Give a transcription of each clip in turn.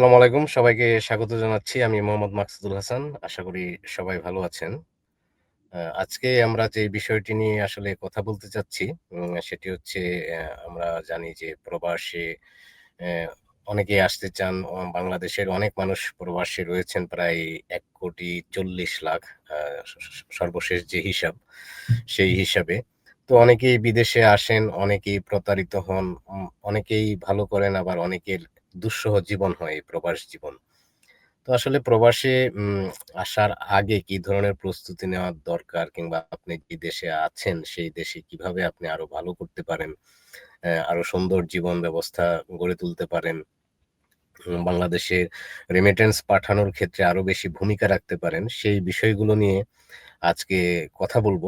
আসসালামু আলাইকুম। সবাইকে স্বাগত জানাচ্ছি। আমি মোহাম্মদ মাকসুদুল হাসান। আশা করি সবাই ভালো আছেন। আজকে আমরা যে বিষয়টি নিয়ে আসলে কথা বলতে চাচ্ছি, সেটি হচ্ছে আমরা জানি যে প্রবাসে অ্যা অনেকেই আসতে চান। বাংলাদেশের অনেক মানুষ প্রবাসে রয়েছেন প্রায় এক কোটি চল্লিশ লাখ সর্বশেষ যে হিসাব, সেই হিসাবে। তো অনেকেই বিদেশে আসেন, অনেকেই প্রতারিত হন, অনেকেই ভালো করেন আবার অনেকের দুঃসহ জীবন হয় এই প্রবাস জীবন। তো আসলে প্রবাসে আসার আগে কি ধরনের প্রস্তুতি নেওয়ার দরকার কিংবা আপনি যে দেশে আছেন সেই দেশে কীভাবে আপনি আরও ভালো করতে পারেন, আরও সুন্দর জীবন ব্যবস্থা গড়ে তুলতে পারেন। বাংলাদেশে রেমিটেন্স পাঠানোর ক্ষেত্রে আরও বেশি ভূমিকা রাখতে পারেন, সেই বিষয়গুলো নিয়ে আজকে কথা বলব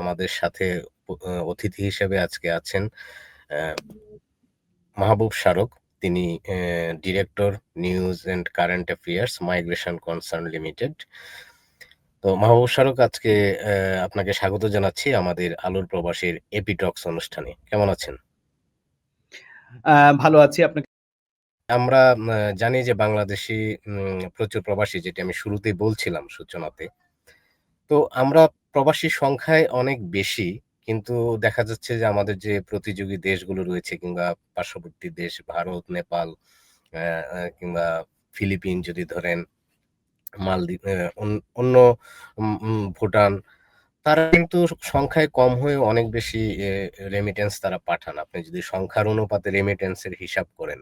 আমাদের সাথে অতিথি হিসেবে আজকে আছেন মাহবুব স্মারক। তিনি director news and current affairs migration concern limited. তো মাহবুব স্মারক আজকে আপনাকে স্বাগত জানাচ্ছি আমাদের আলোর প্রবাসীর এপি টক্স অনুষ্ঠানে। কেমন আছেন? ভালো আছি। আপনাকে আমরা জানি যে বাংলাদেশী প্রচুর প্রবাসী যেটি আমি শুরুতেই বলছিলাম সূচনাতে। তো আমরা প্রবাসী সংখ্যায় অনেক বেশি। কিন্তু দেখা যাচ্ছে যে আমাদের যে প্রতিযোগী দেশগুলো রয়েছে কিংবা পার্শ্ববর্তী দেশ ভারত, নেপাল কিংবা ফিলিপিন যদি ধরেন, মালদ্বীপ অন্য ভুটান, তারা কিন্তু সংখ্যায় কম হয়ে অনেক বেশি রেমিটেন্স তারা পাঠান। আপনি যদি সংখ্যার অনুপাতে রেমিটেন্স এর হিসাব করেন।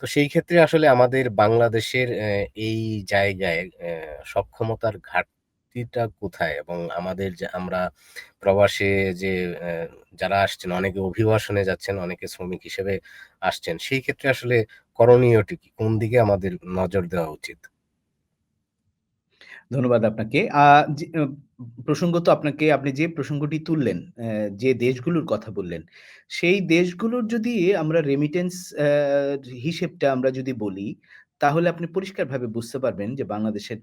তো সেই ক্ষেত্রে আসলে আমাদের বাংলাদেশের এই জায়গায় সক্ষমতার সক্ষমতার ঘাটতিটা কোথায়? এবং আমাদের যে আমরা প্রবাসে যে যারা আসছেন অনেকে অভিবাসনে যাচ্ছেন, অনেকে শ্রমিক হিসেবে আসছেন। সেই ক্ষেত্রে আসলে করণীয়টি কি? কোন দিকে আমাদের নজর দেওয়া উচিত? ধন্যবাদ আপনাকে। প্রসঙ্গত আপনাকে আপনি যে প্রসঙ্গটি তুললেন, যে দেশগুলোর কথা বললেন, সেই দেশগুলোর যদি আমরা রেমিটেন্স হিসেবটা আমরা যদি বলি, তাহলে আপনি পরিষ্কারভাবে বুঝতে পারবেন যে বাংলাদেশের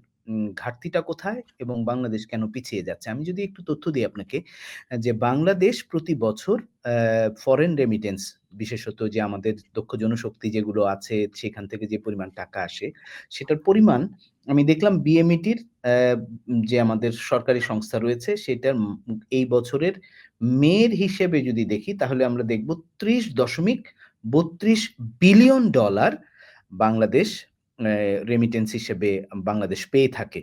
ঘাটতিটা কোথায় এবং বাংলাদেশ কেন পিছিয়ে যাচ্ছে। আমি যদি একটু তথ্য দিই আপনাকে, যে বাংলাদেশ প্রতি বছর ফরেন রেমিটেন্স বিশেষত যে আমাদের দক্ষ জনশক্তি যেগুলো আছে, সেখান থেকে যে পরিমাণ টাকা আসে, সেটার পরিমাণ আমি দেখলাম বিএমইটির যে আমাদের সরকারি সংস্থা রয়েছে সেটার এই বছরের মের হিসেবে যদি দেখি তাহলে আমরা দেখব ৩০.৩২ বিলিয়ন ডলার বাংলাদেশ রেমিটেন্স হিসেবে বাংলাদেশ পেয়ে থাকে।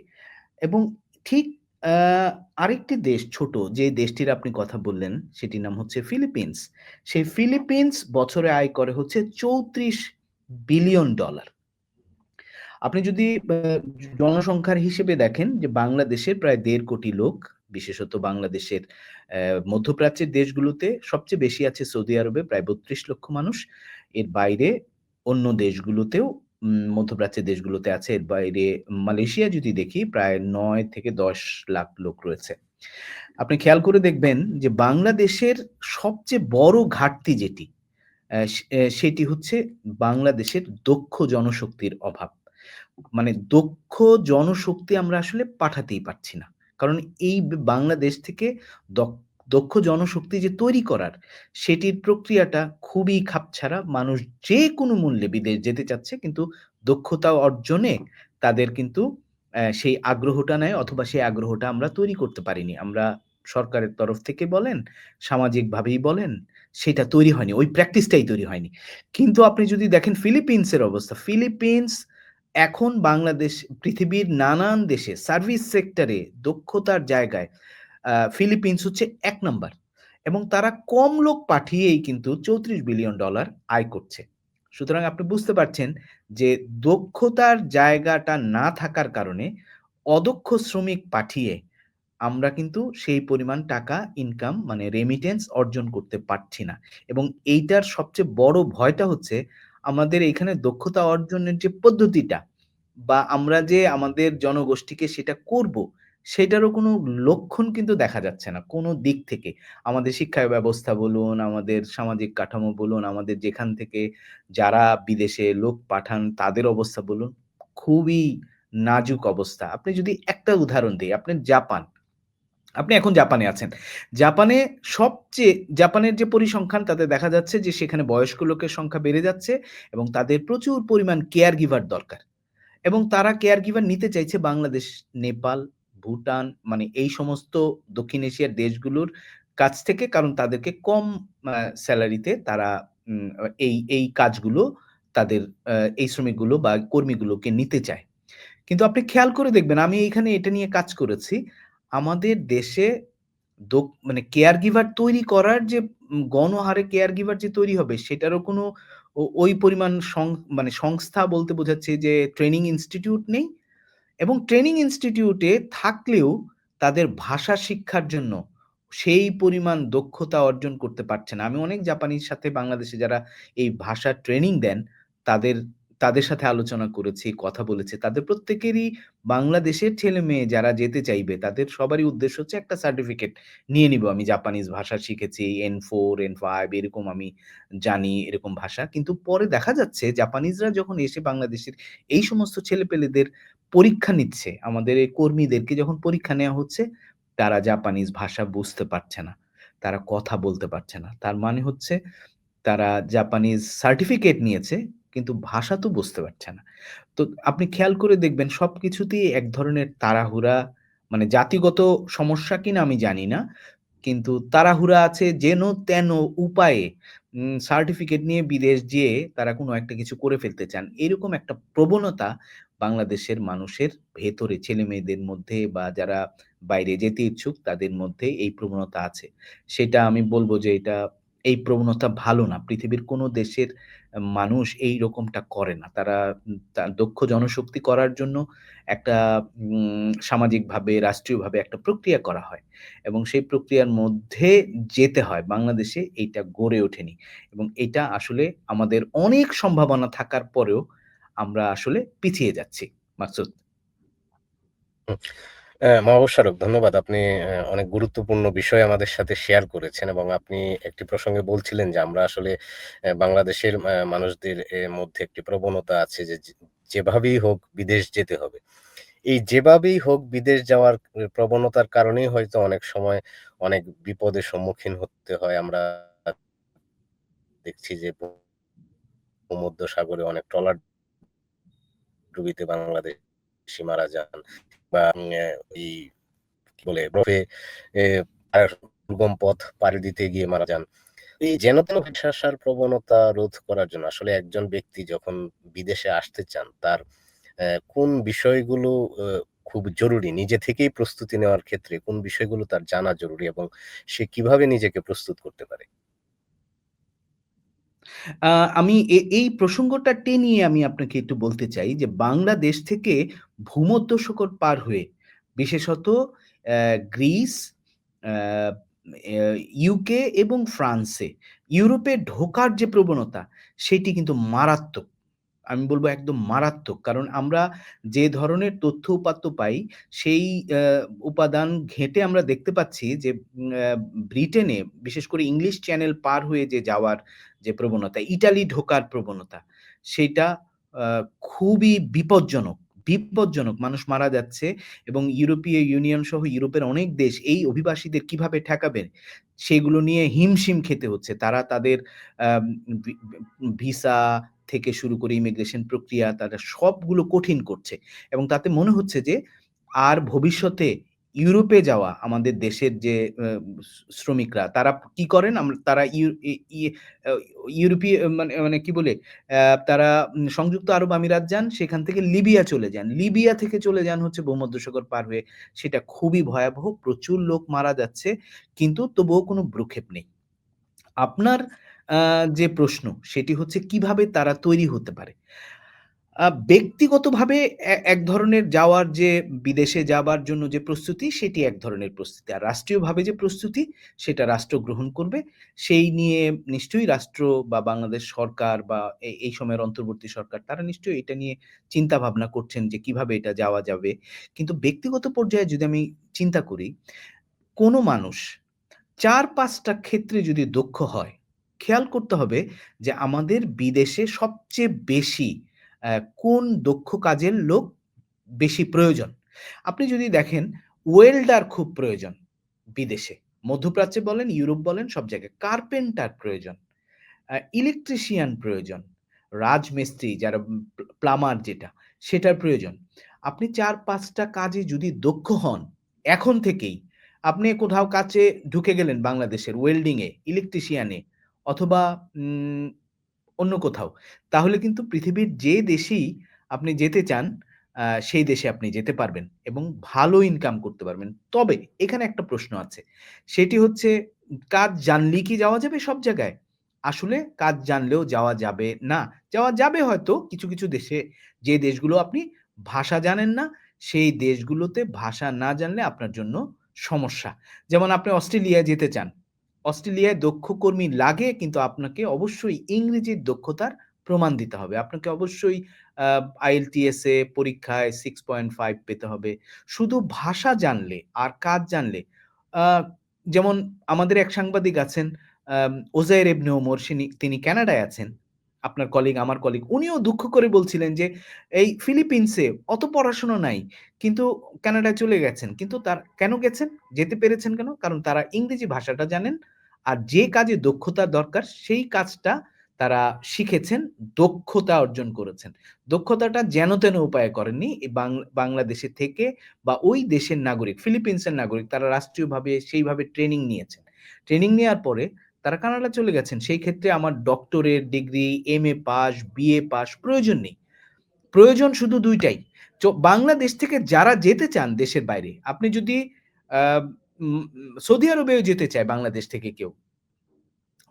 এবং ঠিক আরেকটি দেশ ছোট যে দেশটির আপনি কথা বললেন সেটির নাম হচ্ছে ফিলিপিন্স। সেই ফিলিপিন্স বছরে আয় করে হচ্ছে ৩৪ বিলিয়ন ডলার। আপনি যদি জনসংখ্যার হিসেবে দেখেন যে বাংলাদেশের প্রায় দেড় কোটি লোক, বিশেষত বাংলাদেশের মধ্যপ্রাচ্যের দেশগুলোতে সবচেয়ে বেশি আছে সৌদি আরবে প্রায় ৩২ লক্ষ মানুষ। এর বাইরে অন্য দেশগুলোতেও মধ্যপ্রাচ্যের দেশগুলোতে আছে। এর বাইরে মালয়েশিয়া যদি দেখি প্রায় নয় থেকে ১০ লাখ লোক রয়েছে। আপনি খেয়াল করে দেখবেন যে বাংলাদেশের সবচেয়ে বড় ঘাটতি যেটি, সেটি হচ্ছে বাংলাদেশের দক্ষ জনশক্তির অভাব। মানে দক্ষ জনশক্তি আমরা আসলে পাঠাতেই পারছি না। কারণ এই বাংলাদেশ থেকে দক দক্ষ জনশক্তি যে তৈরি করার, সেটির প্রক্রিয়াটা খুবই খাপছাড়া। মানুষ যে কোনো মূল্যে বিদেশ যেতে চাচ্ছে কিন্তু দক্ষতা অর্জনে তাদের কিন্তু সেই আগ্রহটা নেয় অথবা সেই আগ্রহটা আমরা তৈরি করতে পারিনি। আমরা সরকারের তরফ থেকে বলেন, সামাজিকভাবেই বলেন, সেটা তৈরি হয়নি। ওই প্র্যাকটিসটাই তৈরি হয়নি। কিন্তু আপনি যদি দেখেন ফিলিপিন্সের অবস্থা, ফিলিপিন্স এখন বাংলাদেশ পৃথিবীর নানান দেশে সার্ভিস সেক্টরে দক্ষতার জায়গায় ফিলিপিন্স হচ্ছে এক নাম্বার এবং তারা কম লোক পাঠিয়েই কিন্তু ৩৪ বিলিয়ন ডলার আয় করছে। সুতরাং আপনি বুঝতে পারছেন যে দক্ষতার জায়গাটা না থাকার কারণে অদক্ষ শ্রমিক পাঠিয়ে আমরা কিন্তু সেই পরিমাণ টাকা ইনকাম মানে রেমিটেন্স অর্জন করতে পারছি না। এবং এইটার সবচেয়ে বড় ভয়টা হচ্ছে আমাদের এইখানে দক্ষতা অর্জনের যে পদ্ধতিটা বা আমরা যে আমাদের জনগোষ্ঠীকে সেটা করব, সেটারও কোনো লক্ষণ কিন্তু দেখা যাচ্ছে না কোনো দিক থেকে। আমাদের শিক্ষা ব্যবস্থা বলুন, আমাদের সামাজিক কাঠামো বলুন, আমাদের যেখান থেকে যারা বিদেশে লোক পাঠান তাদের অবস্থা বলুন, খুবই নাজুক অবস্থা। আপনি যদি একটা উদাহরণ দিই আপনি জাপান। আপনি এখন জাপানে আছেন। জাপানে সবচেয়ে জাপানের যে পরিসংখ্যান তাতে দেখা যাচ্ছে যে সেখানে বয়স্ক লোকের সংখ্যা বেড়ে যাচ্ছে এবং তাদের প্রচুর পরিমাণ কেয়ার গিভার দরকার। এবং তারা কেয়ার গিভার নিতে চাইছে বাংলাদেশ, নেপাল, ভুটান মানে এই সমস্ত দক্ষিণ এশিয়ার দেশগুলোর কাছ থেকে কারণ তাদেরকে কম স্যালারিতে তারা এই, এই কাজগুলো তাদের এই শ্রমিকগুলো বা কর্মীগুলোকে নিতে চায়। কিন্তু আপনি খেয়াল করে দেখবেন আমি এইখানে এটা নিয়ে কাজ করেছি। আমাদের দেশে মানে কেয়ার গিভার তৈরি করার যে গণহারে কেয়ার গিভার যে তৈরি হবে সেটারও কোনো ওই পরিমাণ মানে সংস্থা বলতে বোঝাচ্ছে যে ট্রেনিং ইনস্টিটিউট নেই এবং ট্রেনিং ইনস্টিটিউটে থাকলেও তাদের ভাষা শিক্ষার জন্য সেই পরিমাণ দক্ষতা অর্জন করতে পারছে না। আমি অনেক জাপানির সাথে বাংলাদেশে যারা এই ভাষার ট্রেনিং দেন, তাদের তাদের সাথে আলোচনা করেছি, কথা বলেছি। তাদের প্রত্যেকেরই বাংলাদেশের ছেলে-মেয়ে যারা যেতে চাইবে, তাদের সবারই উদ্দেশ্য হচ্ছে একটা সার্টিফিকেট নিয়ে নিবো। আমি জাপানিজ ভাষা শিখেছি N4, N5 এরকম আমি জানি এরকম ভাষা। কিন্তু পরে দেখা যাচ্ছে জাপানিজরা যখন এসে বাংলাদেশের এই সমস্ত ছেলেপেলেদের পরীক্ষা নিচ্ছে, আমাদের এই কর্মীদেরকে যখন পরীক্ষা নেওয়া হচ্ছে, তারা জাপানিজ ভাষা বুঝতে পারছে না। তারা কথা বলতে পারছে না। তার মানে হচ্ছে তারা জাপানিজ সার্টিফিকেট নিয়েছে কিন্তু ভাষা তো বুঝতে পারছে না। তো আপনি খেয়াল করে দেখবেন সব কিছুতেই এক ধরনের তাড়াহুড়া মানে জাতিগত সমস্যা কিনা আমি জানি না। কিন্তু তাড়াহুড়া আছে যেন-তেন উপায়ে সার্টিফিকেট নিয়ে বিদেশ যেয়ে তারা কোনো একটা কিছু করে ফেলতে চান। এরকম একটা প্রবণতা বাংলাদেশের মানুষের ভেতরে ছেলেমেয়েদের মধ্যে বা যারা বাইরে যেতে ইচ্ছুক তাদের মধ্যে এই প্রবণতা আছে। সেটা আমি বলব যে এটা এই প্রবণতা ভালো না। পৃথিবীর কোনো দেশের মানুষ এই রকমটা করে না। তারা দক্ষ জনশক্তি করার জন্য একটা সামাজিকভাবে, রাষ্ট্রীয়ভাবে একটা প্রক্রিয়া করা হয় এবং সেই প্রক্রিয়ার মধ্যে যেতে হয়। বাংলাদেশে এইটা গড়ে ওঠেনি এবং এটা আসলে আমাদের অনেক সম্ভাবনা থাকার পরেও আমরা আসলে পিছিয়ে যাচ্ছি। মাকসুদ। মহাবস্যারক ধন্যবাদ। আপনি অনেক গুরুত্বপূর্ণ বিষয় আমাদের সাথে শেয়ার করেছেন এবং আপনি একটি প্রসঙ্গে বলছিলেন যে আমরা আসলে বাংলাদেশের মানুষদের মধ্যে একটি প্রবণতা আছে যে যেভাবেই হোক বিদেশ যেতে হবে। এই যেভাবেই হোক বিদেশ যাওয়ার প্রবণতার কারণেই হয়তো অনেক সময় অনেক বিপদের সম্মুখীন হতে হয়। আমরা দেখছি যে ভূমধ্যসাগরে অনেক ট্রলার ডুবিতে বাংলাদেশী মারা যান বা এই কি বলে, বরফে দুর্গম পথ পাড়ি দিতে গিয়ে মারা যান। এই যেন তেন আসার প্রবণতা রোধ করার জন্য আসলে একজন ব্যক্তি যখন বিদেশে আসতে চান, তার কোন বিষয়গুলো খুব জরুরি? নিজে থেকেই প্রস্তুতি নেওয়ার ক্ষেত্রে কোন বিষয়গুলো তার জানা জরুরি এবং সে কীভাবে নিজেকে প্রস্তুত করতে পারে? আমি এই প্রসঙ্গটা টেনিয়ে আমি আপনাকে একটু বলতে চাই যে বাংলাদেশ থেকে ভূমধ্যসাগর পার হয়ে বিশেষত গ্রিস, ইউকে এবং ফ্রান্সে ইউরোপে ঢোকার যে প্রবণতা সেটি কিন্তু মারাত্মক। আমি বলব একদম মারাত্মক। কারণ আমরা যে ধরনের তথ্য উপাত্ত পাই সেই উপাদান ঘেঁটে আমরা দেখতে পাচ্ছি যে ব্রিটেনে বিশেষ করে ইংলিশ চ্যানেল পার হয়ে যে যাওয়ার যে প্রবণতা, ইটালি ঢোকার প্রবণতা সেটা খুবই বিপজ্জনক, বিপজ্জনক। মানুষ মারা যাচ্ছে এবং ইউরোপীয় ইউনিয়ন সহ ইউরোপের অনেক দেশ এই অভিবাসীদের কীভাবে ঠেকাবে সেগুলো নিয়ে হিমশিম খেতে হচ্ছে। তারা তাদের ভিসা থেকে শুরু করে ইমিগ্রেশন প্রক্রিয়া, তারা সবগুলো কঠিন করছে এবং তাতে মনে হচ্ছে যে, আর ভবিষ্যতে ইউরোপে যাওয়া আমাদের দেশের যে শ্রমিকরা তারা কি করেন? তারা ইউরোপীয় মানে মানে কি বলে? তারা সংযুক্ত আরব আমিরাত যান, সেখান থেকে লিবিয়া চলে যান। লিবিয়া থেকে চলে যান হচ্ছে ভূমধ্যসাগর পার হয়ে। সেটা খুবই ভয়াবহ। প্রচুর লোক মারা যাচ্ছে। কিন্তু তবুও কোনো ভ্রুক্ষেপ নেই। আপনার যে প্রশ্ন সেটি হচ্ছে কীভাবে তারা তৈরি হতে পারে? ব্যক্তিগতভাবে এক ধরনের যাওয়ার যে বিদেশে যাবার জন্য যে প্রস্তুতি সেটি এক ধরনের প্রস্তুতি। আর রাষ্ট্রীয়ভাবে যে প্রস্তুতি সেটা রাষ্ট্র গ্রহণ করবে। সেই নিয়ে নিশ্চয়ই রাষ্ট্র বা বাংলাদেশ সরকার বা এই সময়ের অন্তর্বর্তী সরকার তারা নিশ্চয়ই এটা নিয়ে চিন্তা ভাবনা করছেন যে কীভাবে এটা যাওয়া যাবে। কিন্তু ব্যক্তিগত পর্যায়ে যদি আমি চিন্তা করি, কোনো মানুষ চার পাঁচটা ক্ষেত্রে যদি দক্ষ হয়, খেয়াল করতে হবে যে আমাদের বিদেশে সবচেয়ে বেশি কোন দক্ষ কাজের লোক বেশি প্রয়োজন। আপনি যদি দেখেন ওয়েল্ডার খুব প্রয়োজন। বিদেশে। মধ্যপ্রাচ্যে বলেন, ইউরোপ বলেন সব জায়গায়। কার্পেন্টার প্রয়োজন। ইলেকট্রিশিয়ান প্রয়োজন। রাজমিস্ত্রি যারা প্লামার যেটা, সেটার প্রয়োজন। আপনি চার পাঁচটা কাজে যদি দক্ষ হন, এখন থেকেই আপনি কোথাও কাছে ঢুকে গেলেন বাংলাদেশের ওয়েল্ডিংয়ে ইলেকট্রিশিয়ানে অথবা অন্য কোথাও। তাহলে কিন্তু পৃথিবীর যে দেশেই আপনি যেতে চান, সেই দেশে আপনি যেতে পারবেন এবং ভালো ইনকাম করতে পারবেন। তবে এখানে একটা প্রশ্ন আছে। সেটি হচ্ছে কাজ জানলেই কি যাওয়া যাবে সব জায়গায়? আসলে কাজ জানলেও যাওয়া যাবে না। যাওয়া যাবে হয়তো কিছু, কিছু দেশে যে দেশগুলো আপনি ভাষা জানেন না, সেই দেশগুলোতে ভাষা না জানলে আপনার জন্য সমস্যা। যেমন আপনি অস্ট্রেলিয়ায় যেতে চান। অস্ট্রেলিয়ায় দক্ষ কর্মী লাগে কিন্তু আপনাকে অবশ্যই ইংরেজির দক্ষতার প্রমাণ দিতে হবে। আপনাকে অবশ্যই আ IELTS এ পরীক্ষায় 6.5 পেতে হবে। শুধু ভাষা জানলে আর কাজ জানলে যেমন আমাদের এক সাংবাদিক আছেন আম ওজায়ের ইবনে ওমর তিনি কানাডায় আছেন। আপনার কলিগ, আমার কলিগ। উনিও দুঃখ করে বলছিলেন যে এই ফিলিপিন্সে অত পড়াশোনা নাই। কিন্তু কানাডায় চলে গেছেন। কিন্তু তার কেন গেছেন? যেতে পেরেছেন কেন? কারণ তারা ইংরেজি ভাষাটা জানেন। আর যে কাজে দক্ষতা দরকার সেই কাজটা তারা শিখেছেন, দক্ষতা অর্জন করেছেন। দক্ষতাটা যেন-তেন উপায়ে করেননি। বাংলাদেশে থেকে বা ওই দেশের নাগরিক, ফিলিপিন্সের নাগরিক তারা রাষ্ট্রীয়ভাবে সেইভাবে ট্রেনিং নিয়েছেন। ট্রেনিং নেওয়ার পরে তারা কানাডা চলে গেছেন। সেই ক্ষেত্রে আমার ডক্টরের degree, MA pass, BA pass প্রয়োজন নেই। প্রয়োজন শুধু ২ টাই। বাংলাদেশ থেকে যারা যেতে চান দেশের বাইরে, আপনি যদি সৌদি আরবেও যেতে চায় বাংলাদেশ থেকে কেউ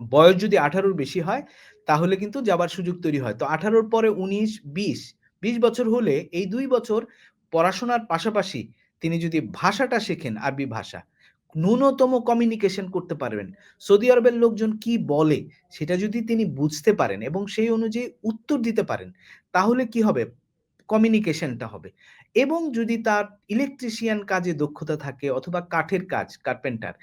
বয়স যদি আঠারোর বেশি হয়, তাহলে কিন্তু যাবার সুযোগ তৈরি হয়। তো আঠারোর পরে উনিশ বিশ বিশ বছর হলে এই দুই বছর পড়াশোনার পাশাপাশি তিনি যদি ভাষাটা শেখেন, আরবি ভাষা, ন্যূনতম কমিউনিকেশন করতে পারবেন। সৌদি আরবের লোকজন কি বলে, সেটা যদি তিনি বুঝতে পারেন এবং সেই অনুযায়ী উত্তর দিতে পারেন, তাহলে কি হবে? কমিউনিকেশনটা হবে। এবং যদি তার ইলেকট্রিশিয়ান কাজে দক্ষতা থাকে অথবা কাঠের কাজ, কার্পেন্টার,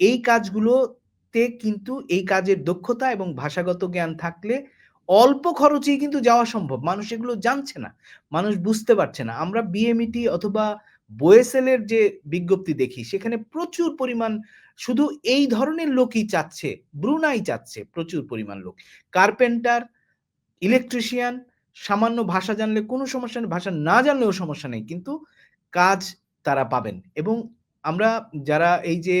এই কাজগুলোতে কিন্তু এই কাজের দক্ষতা এবং ভাষাগত জ্ঞান থাকলে অল্প খরচেই কিন্তু যাওয়া সম্ভব। মানুষ এগুলো জানছে না। মানুষ বুঝতে পারছে না। আমরা বিএমইটি অথবা বোয়েসেল এর যে বিজ্ঞপ্তি দেখি, সেখানে প্রচুর পরিমাণ শুধু এই ধরনের লোকই চাচ্ছে। ব্রুনাই চাচ্ছে প্রচুর পরিমাণ লোক। কার্পেন্টার, ইলেকট্রিশিয়ান, সামান্য ভাষা জানলে কোনো সমস্যা নেই। ভাষা না জানলেও সমস্যা নেই। কিন্তু কাজ তারা পাবেন এবং আমরা যারা এই যে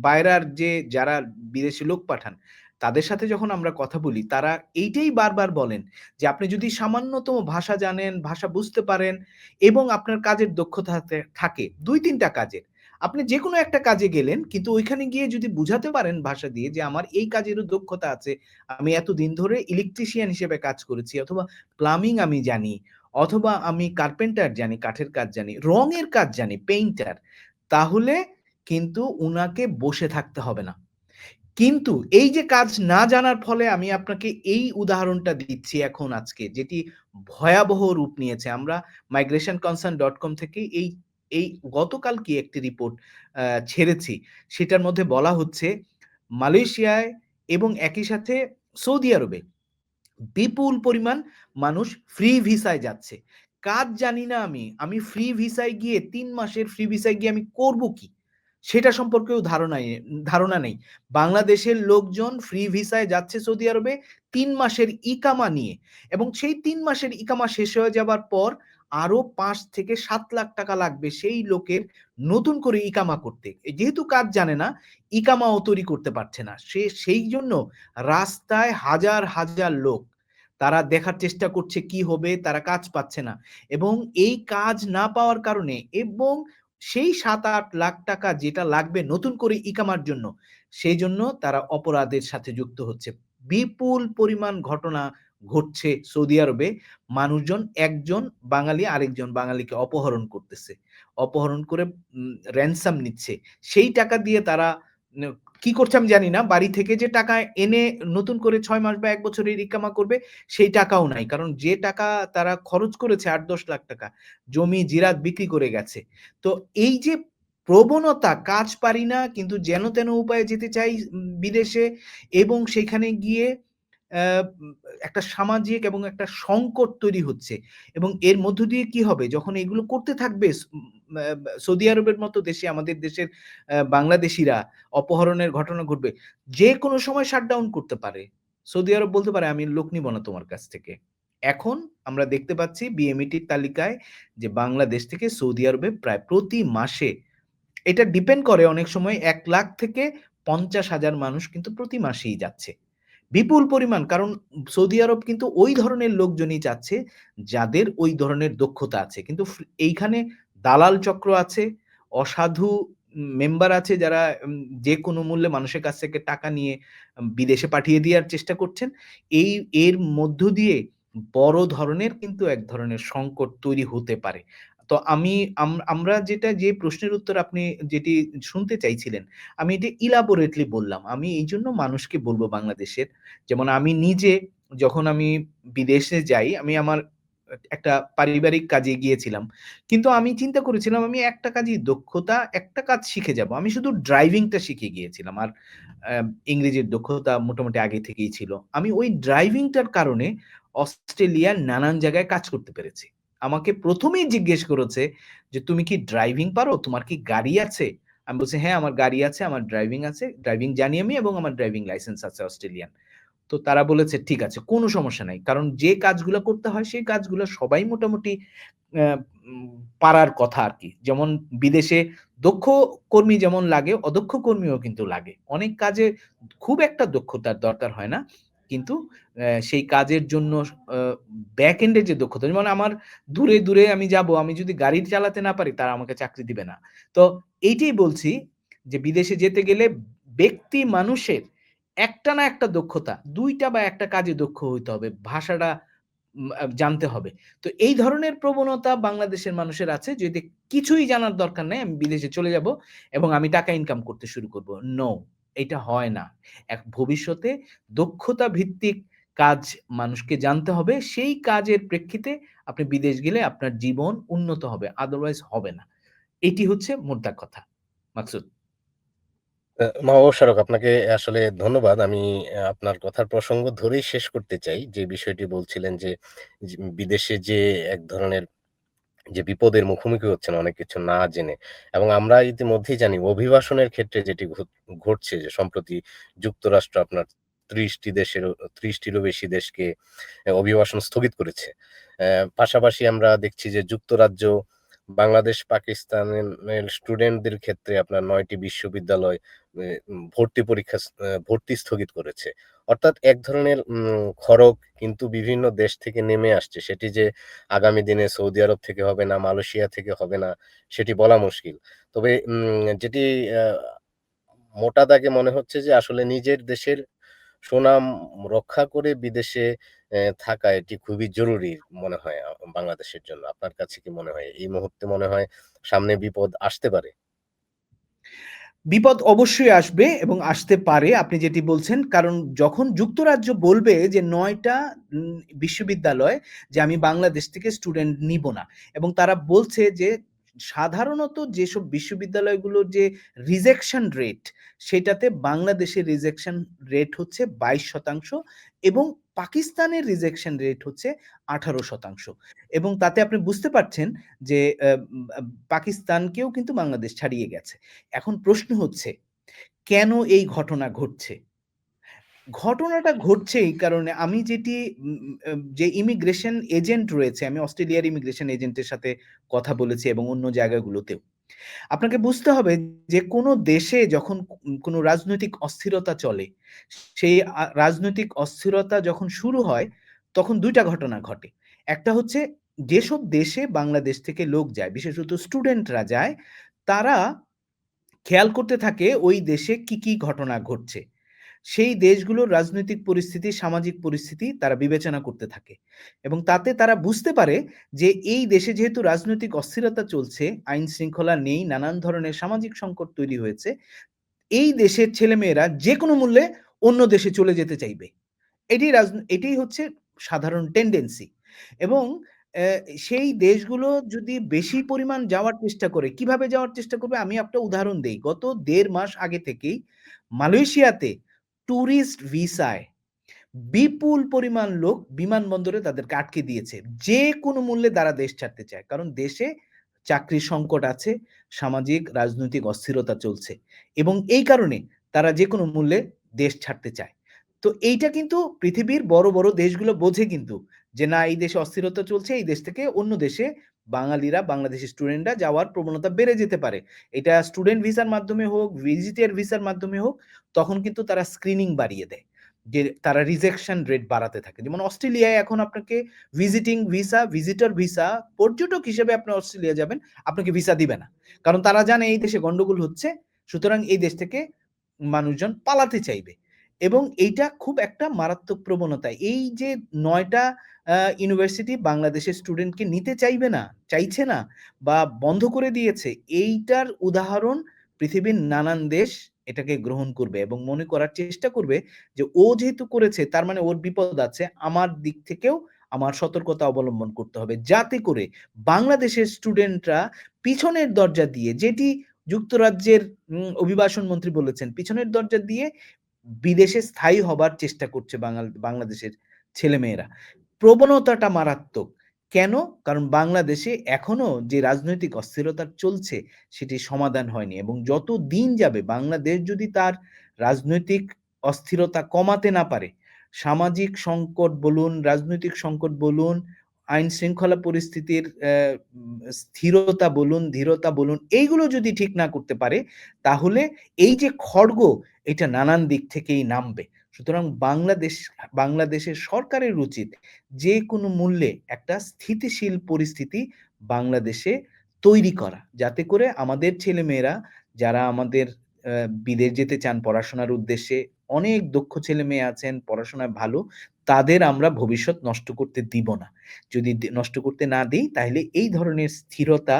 বাইরার যে যারা বিদেশি লোক পাঠান, তাদের সাথে যখন আমরা কথা বলি, তারা এইটাই বারবার বলেন যে, "আপনি যদি সামান্যতম ভাষা জানেন, ভাষা বুঝতে পারেন এবং আপনার কাজের দক্ষতা থাকে ২-৩ টা কাজের। আপনি যেকোনো একটা কাজে গেলেন কিন্তু ওইখানে গিয়ে যদি বুঝাতে পারেন ভাষা দিয়ে যে, আমার এই কাজেরও দক্ষতা আছে। আমি এতদিন ধরে ইলেকট্রিশিয়ান হিসেবে কাজ করেছি অথবা প্লামিং আমি জানি অথবা আমি কার্পেন্টার জানি, কাঠের কাজ জানি, রঙের কাজ জানি, পেইন্টার।" তাহলে কিন্তু উনাকে বসে থাকতে হবে না। কিন্তু এই যে কাজ না জানার ফলে আমি আপনাকে এই উদাহরণটা দিচ্ছি এখন আজকে যেটি ভয়াবহ রূপ নিয়েছে। আমরা মাইগ্রেশন কনসার্ন ডট কম থেকে এই এই গতকাল গতকালকে একটি রিপোর্ট ছেড়েছি। সেটার মধ্যে বলা হচ্ছে, মালয়েশিয়ায় এবং একই সাথে সৌদি আরবে বিপুল পরিমাণ মানুষ ফ্রি ভিসায় যাচ্ছে। কাজ জানি না আমি। আমি ফ্রি ভিসায় গিয়ে তিন মাসের ফ্রি ভিসায় গিয়ে আমি করব কি? সেটা সম্পর্কেও ধারণাই ধারণা নেই। বাংলাদেশের লোকজন ফ্রি ভিসায় যাচ্ছে সৌদি আরবে তিন মাসের ইকামা নিয়ে এবং সেই তিন মাসের ইকামা শেষ হয়ে যাবার পর আরও পাঁচ থেকে সাত লাখ টাকা লাগবে সেই লোকের নতুন করে ইকামা করতে। যেহেতু কাজ জানে না, ইকামাও তৈরি করতে পারছে না। সে সেই জন্য রাস্তায় হাজার, হাজার লোক তারা দেখার চেষ্টা করছে কি হবে, তারা কাজ পাচ্ছে না এবং এই কাজ না পাওয়ার কারণে এবং সেই ৭-৮ লাখ টাকা যেটা লাগবে নতুন করে ইকামার জন্য, সেই জন্য তারা অপরাধের সাথে যুক্ত হচ্ছে। বিপুল পরিমাণ ঘটনা ঘটছে সৌদি আরবে। মানুষজন একজন বাঙালি আরেকজন বাঙালিকে অপহরণ করতেছে। অপহরণ করে র্যানসাম নিচ্ছে। সেই টাকা দিয়ে তারা কি করছে আমি জানি না। বাড়ি থেকে যে টাকা এনে নতুন করে ছয় মাস বা এক বছরের ইকামা করবে, সেই টাকাও নাই। কারণ যে টাকা তারা খরচ করেছে আট দশ লাখ টাকা, জমি জিরাত বিক্রি করে গেছে। তো এই যে প্রবণতা কাজ পারি না কিন্তু যেন-তেন উপায়ে যেতে চাই বিদেশে এবং সেখানে গিয়ে একটা সামাজিক এবং একটা সংকট তৈরি হচ্ছে এবং এর মধ্য দিয়ে কি হবে? যখন এগুলো করতে থাকবে সৌদি আরবের মতো দেশে আমাদের দেশের বাংলাদেশিরা অপহরণের ঘটনা ঘটবে। যে কোনো সময় শাটডাউন করতে পারে। সৌদি আরব বলতে পারে, "আমি লোক নিব না তোমার কাছ থেকে।" এখন আমরা দেখতে পাচ্ছি বিএমইটির তালিকায় যে বাংলাদেশ থেকে সৌদি আরবে প্রায় প্রতি মাসে এটা ডিপেন্ড করে অনেক সময় ১,০০,০০০ থেকে ৫০,০০০ মানুষ কিন্তু প্রতি মাসেই যাচ্ছে। বিপুল পরিমাণ কারণ সৌদি আরব কিন্তু ওই ধরনের লোকজনই চাচ্ছে যাদের ওই ধরনের দক্ষতা আছে। কিন্তু এইখানে দালাল চক্র আছে, অসাধু মেম্বার আছে যারা যে কোনো মূল্যে মানুষের কাছ থেকে টাকা নিয়ে বিদেশে পাঠিয়ে দেওয়ার চেষ্টা করছেন। এই এর মধ্য দিয়ে বড় ধরনের কিন্তু এক ধরনের সংকট তৈরি হতে পারে। তো আমি আমরা যেটা যে প্রশ্নের উত্তর আপনি যেটি শুনতে চাইছিলেন, আমি এটি elaborately বললাম। আমি এই জন্য মানুষকে বলব বাংলাদেশের, যেমন আমি নিজে যখন আমি বিদেশে যাই, আমি আমার একটা পারিবারিক কাজে গিয়েছিলাম। কিন্তু আমি চিন্তা করেছিলাম আমি একটা কাজই দক্ষতা, একটা কাজ শিখে যাব। আমি শুধু ড্রাইভিংটা শিখে গিয়েছিলাম। আর ইংরেজির দক্ষতা মোটামুটি আগে থেকেই ছিল। আমি ওই ড্রাইভিংটার কারণে অস্ট্রেলিয়ার নানান জায়গায় কাজ করতে পেরেছি। আমাকে প্রথমেই জিজ্ঞেস করেছে যে, "তুমি কি ড্রাইভিং পারো? তোমার কি গাড়ি আছে?" আমি বলছি, "হ্যাঁ, আমার গাড়ি আছে, আমার ড্রাইভিং আছে। ড্রাইভিং জানি আমি এবং আমার ড্রাইভিং লাইসেন্স আছে অস্ট্রেলিয়ান।" তো তারা বলেছে, "ঠিক আছে, কোনো সমস্যা নাই।" কারণ যে কাজগুলো করতে হয় সেই কাজগুলো সবাই মোটামুটি পারার কথা আর কি যেমন বিদেশে দক্ষ কর্মী যেমন লাগে, অদক্ষ কর্মীও কিন্তু লাগে। অনেক কাজে খুব একটা দক্ষতার দরকার হয় না। কিন্তু সেই কাজের জন্য ব্যাক এন্ড এর যে দক্ষতা যেমন আমার দূরে, দূরে আমি যাব, আমি যদি গাড়ি চালাতে না পারি তারা আমাকে চাকরি দিবে না। তো এইটাই বলছি যে বিদেশে যেতে গেলে ব্যক্তি মানুষের একটা না একটা দক্ষতা, দুইটা বা একটা কাজে দক্ষ হইতে হবে। ভাষাটা জানতে হবে। তো এই ধরনের প্রবণতা বাংলাদেশের মানুষের আছে যদি কিছুই জানার দরকার নেই আমি বিদেশে চলে যাব এবং আমি টাকা ইনকাম করতে শুরু করব। নো, এইটা হয় না। এক ভবিষ্যতে দক্ষতা ভিত্তিক কাজ মানুষকে জানতে হবে। সেই কাজের প্রেক্ষিতে আপনি বিদেশ গেলে আপনার জীবন উন্নত হবে। আদারওয়াইজ হবে না। এটি হচ্ছে মোদ্দা কথা। মাকসুদ। আ মহাশারক আপনাকে আসলে ধন্যবাদ। আমি আপনার কথার প্রসঙ্গ ধরেই শেষ করতে চাই। যে বিষয়টি বলছিলেন যে বিদেশে যে এক ধরনের যে বিপদের মুখোমুখি হচ্ছেন অনেক কিছু না জেনে এবং আমরা ইতিমধ্যেই জানি অভিবাসনের ক্ষেত্রে যেটি ঘটছে যে সম্প্রতি যুক্তরাষ্ট্র আপনার ৩০ টি দেশের ৩০ টিরও বেশি দেশকে অভিবাসন স্থগিত করেছে। পাশাপাশি আমরা দেখছি যে যুক্তরাজ্য বাংলাদেশ, পাকিস্তানের স্টুডেন্টদের ক্ষেত্রে আপনার নয়টি বিশ্ববিদ্যালয় ভর্তি পরীক্ষা ভর্তি স্থগিত করেছে। অর্থাৎ এক ধরনের খড়গ কিন্তু বিভিন্ন দেশ থেকে নেমে আসছে। সেটি যে আগামী দিনে সৌদি আরব থেকে হবে না, মালয়েশিয়া থেকে হবে না, সেটি বলা মুশকিল। তবে যেটি মোটা দাগে মনে হচ্ছে যে আসলে নিজের দেশের সুনাম রক্ষা করে বিদেশে থাকা এটি খুবই জরুরি মনে হয় বাংলাদেশের জন্য। আপনার কাছে কি মনে হয়? এই মুহূর্তে মনে হয় সামনে বিপদ আসতে পারে? বিপদ অবশ্যই আসবে এবং আসতে পারে, আপনি যেটি বলছেন। কারণ যখন যুক্তরাজ্য বলবে যে নয়টা বিশ্ববিদ্যালয় যে আমি বাংলাদেশ থেকে স্টুডেন্ট নিব না এবং তারা বলছে যে সাধারণত যেসব বিশ্ববিদ্যালয়গুলোর যে রিজেকশন রেট, সেটাতে বাংলাদেশের রিজেকশন রেট হচ্ছে ২২% এবং পাকিস্তানের রিজেকশন রেট হচ্ছে ১৮% এবং তাতে আপনি বুঝতে পারছেন যে পাকিস্তানকেও কিন্তু বাংলাদেশ ছাড়িয়ে গেছে। এখন প্রশ্ন হচ্ছে কেন এই ঘটনা ঘটছে? ঘটনাটা ঘটছে এই কারণে আমি যেটি যে ইমিগ্রেশন এজেন্ট রয়েছে, আমি অস্ট্রেলিয়ার ইমিগ্রেশন এজেন্টের সাথে কথা বলেছি এবং অন্য জায়গাগুলোতেও। আপনাকে বুঝতে হবে যে কোনো দেশে যখন কোনো রাজনৈতিক অস্থিরতা চলে, সেই রাজনৈতিক অস্থিরতা যখন শুরু হয় তখন দুইটা ঘটনা ঘটে। একটা হচ্ছে যেসব দেশে বাংলাদেশ থেকে লোক যায়, বিশেষত স্টুডেন্টরা যায়, তারা খেয়াল করতে থাকে ওই দেশে কি, কি ঘটনা ঘটছে। সেই দেশগুলোর রাজনৈতিক পরিস্থিতি, সামাজিক পরিস্থিতি তারা বিবেচনা করতে থাকে। এবং তাতে তারা বুঝতে পারে যে এই দেশে যেহেতু রাজনৈতিক অস্থিরতা চলছে, আইন শৃঙ্খলা নেই, নানান ধরনের সামাজিক সংকট তৈরি হয়েছে। এই দেশের ছেলেমেয়েরা যেকোনো মূল্যে অন্য দেশে চলে যেতে চাইবে। এটি রাজ এটিই হচ্ছে সাধারণ টেন্ডেন্সি এবং সেই দেশগুলো যদি বেশি পরিমাণ যাওয়ার চেষ্টা করে, কীভাবে যাওয়ার চেষ্টা করবে? আমি একটা উদাহরণ দেই। গত দেড় মাস আগে থেকেই মালয়েশিয়াতে টুরিস্ট ভিসায় বিপুল পরিমাণ লোক বিমানবন্দরে তাদেরকে আটকে দিয়েছে। যে কোনো মূল্যে তারা দেশ ছাড়তে চায়। কারণ দেশে চাকরির সংকট আছে, সামাজিক রাজনৈতিক অস্থিরতা চলছে এবং এই কারণে তারা যে কোনো মূল্যে দেশ ছাড়তে চায়। তো এইটা কিন্তু পৃথিবীর বড়, বড় দেশগুলো বোঝে কিন্তু যে না এই দেশে অস্থিরতা চলছে, এই দেশ থেকে অন্য দেশে বাঙালিরা, বাংলাদেশি স্টুডেন্টরা যাওয়ার প্রবণতা বেড়ে যেতে পারে। এটা স্টুডেন্ট ভিসার মাধ্যমে হোক, ভিজিটর ভিসার মাধ্যমে হোক, তখন কিন্তু তারা স্ক্রিনিং বাড়িয়ে দেয়। যে তারা রিজেকশন রেট বাড়াতে থাকে। যেমন অস্ট্রেলিয়ায় এখন আপনাকে ভিজিটিং ভিসা, ভিজিটর ভিসা, পর্যটক হিসেবে আপনি অস্ট্রেলিয়া যাবেন, আপনাকে ভিসা দিবে না। কারণ তারা জানে এই দেশে গন্ডগোল হচ্ছে, সুতরাং এই দেশ থেকে মানুষজন পালাতে চাইবে। এবং এইটা খুব একটা মারাত্মক প্রবণতা। এই যে ৯ টা আ ইউনিভার্সিটি বাংলাদেশের স্টুডেন্টকে নিতে চাইবে না, চাইছে না বা বন্ধ করে দিয়েছে, এইটার উদাহরণ পৃথিবীর নানান দেশ এটাকে গ্রহণ করবে এবং মনে করার চেষ্টা করবে যে ও যেহেতু করেছে তার মানে ওর বিপদ আছে। আমার দিক থেকেও আমার সতর্কতা অবলম্বন করতে হবে। যাতে করে বাংলাদেশের স্টুডেন্টরা পিছনের দরজা দিয়ে যেটি যুক্তরাজ্যের অভিবাসন মন্ত্রী বলেছেন, পিছনের দরজা দিয়ে বিদেশে স্থায়ী হবার চেষ্টা করছে বাংলাদেশের ছেলেমেয়েরা। প্রবণতাটা মারাত্মক। কেন? কারণ বাংলাদেশে এখনও যে রাজনৈতিক অস্থিরতা চলছে সেটি সমাধান হয়নি এবং যত দিন যাবে বাংলাদেশ যদি তার রাজনৈতিক অস্থিরতা কমাতে না পারে, সামাজিক সংকট বলুন, রাজনৈতিক সংকট বলুন, আইন শৃঙ্খলা পরিস্থিতির স্থিরতা বলুন, ধীরতা বলুন, এইগুলো যদি ঠিক না করতে পারে, তাহলে এই যে খড়গ এটা নানান দিক থেকেই নামবে। সুতরাং বাংলাদেশ বাংলাদেশের সরকারের উচিত যে কোনো মূল্যে একটা স্থিতিশীল পরিস্থিতি বাংলাদেশে তৈরি করা। যাতে করে আমাদের ছেলেমেয়েরা যারা আমাদের বিদেশ যেতে চান পড়াশোনার উদ্দেশ্যে, অনেক দক্ষ ছেলে মেয়ে আছেন, পড়াশোনায় ভালো, তাদের আমরা ভবিষ্যৎ নষ্ট করতে দিব না। যদি নষ্ট করতে না দিই তাহলে এই ধরনের স্থিরতা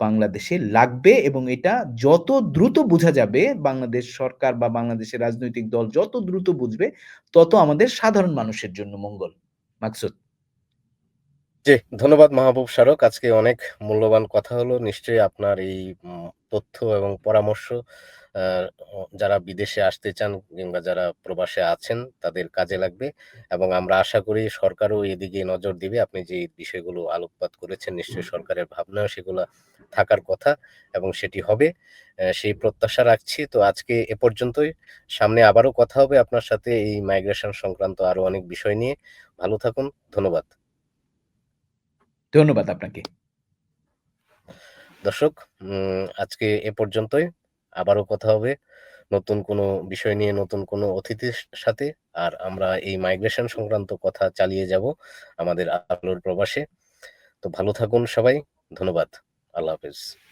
বাংলাদেশে লাগবে এবং এটা যত দ্রুত বোঝা যাবে বাংলাদেশ সরকার বা বাংলাদেশের রাজনৈতিক দল যত দ্রুত বুঝবে, তত আমাদের সাধারণ মানুষের জন্য মঙ্গল। মাকসুদ। জি, ধন্যবাদ মাহবুব স্মারক। আজকে অনেক মূল্যবান কথা হলো। নিশ্চয়ই আপনার এই তথ্য এবং পরামর্শ যারা বিদেশে আসতে চান কিংবা যারা প্রবাসে আছেন তাদের কাজে লাগবে এবং আমরা আশা করি সরকারও এদিকে নজর দিবে। আপনি যে বিষয়গুলো আলোকপাত করেছেন নিশ্চয়ই সরকারের ভাবনা সেগুলো থাকার কথা এবং সেটি হবে। সেই প্রত্যাশা রাখছি। তো আজকে এ পর্যন্তই। সামনে আবারও কথা হবে আপনার সাথে এই মাইগ্রেশন সংক্রান্ত আরও অনেক বিষয় নিয়ে। ভালো থাকুন। ধন্যবাদ। ধন্যবাদ আপনাকে। দর্শক, উম আজকে এ পর্যন্তই। আবারও কথা হবে নতুন কোনো বিষয় নিয়ে, নতুন কোনো অতিথির সাথে। আর আমরা এই মাইগ্রেশন সংক্রান্ত কথা চালিয়ে যাব আমাদের আলোর প্রবাসে। তো ভালো থাকুন সবাই। ধন্যবাদ। আল্লাহ হাফেজ।